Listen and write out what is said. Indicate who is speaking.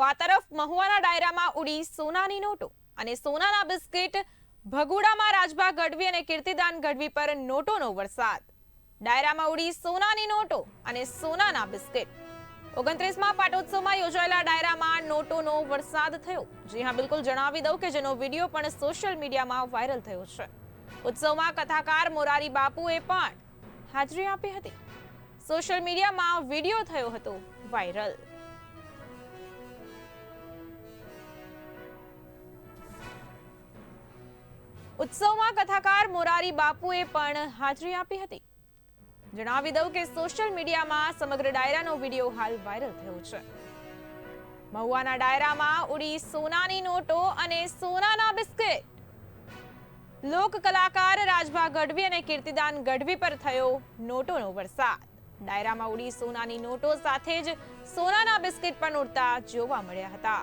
Speaker 1: તો આ તરફ મહુવાના ડાયરામાં ઉડી સોનાની નોટો અને સોનાના બિસ્કિટ, ભગુડામાં રાજભા ગઢવી અને કીર્તિદાન ગઢવી પર નોટોનો વરસાદ. ડાયરામાં ઉડી સોનાની નોટો અને સોનાના બિસ્કિટ. ઓગણત્રીસમાં પાટોત્સવમાં યોજાયેલા ડાયરામાં નોટોનો વરસાદ થયો. જી હા, બિલકુલ જણાવી દઉં કે જેનો વીડિયો પણ સોશિયલ મીડિયામાં વાયરલ થયો છે. ઉત્સવમાં કથાકાર મોરારી બાપુએ પણ હાજરી આપી હતી. સોશિયલ મીડિયામાં વીડિયો થયો હતો વાયરલ. ઉત્સવમાં કથાકાર મોરારી બાપુએ પણ હાજરી આપી હતી. જણાવી દઉં કે સોશિયલ મીડિયામાં સમગ્ર ડાયરાનો વીડિયો હાલ વાયરલ થયો છે. મહુવાના ડાયરામાં ઉડી સોનાની નોટો અને સોનાના બિસ્કિટ. લોક કલાકાર રાજભા ગઢવી અને કીર્તિદાન ગઢવી પર થયો નોટોનો વરસાદ. ડાયરામાં ઉડી સોનાની નોટો સાથે જ સોનાના બિસ્કિટ પણ ઉડતા જોવા મળ્યા હતા.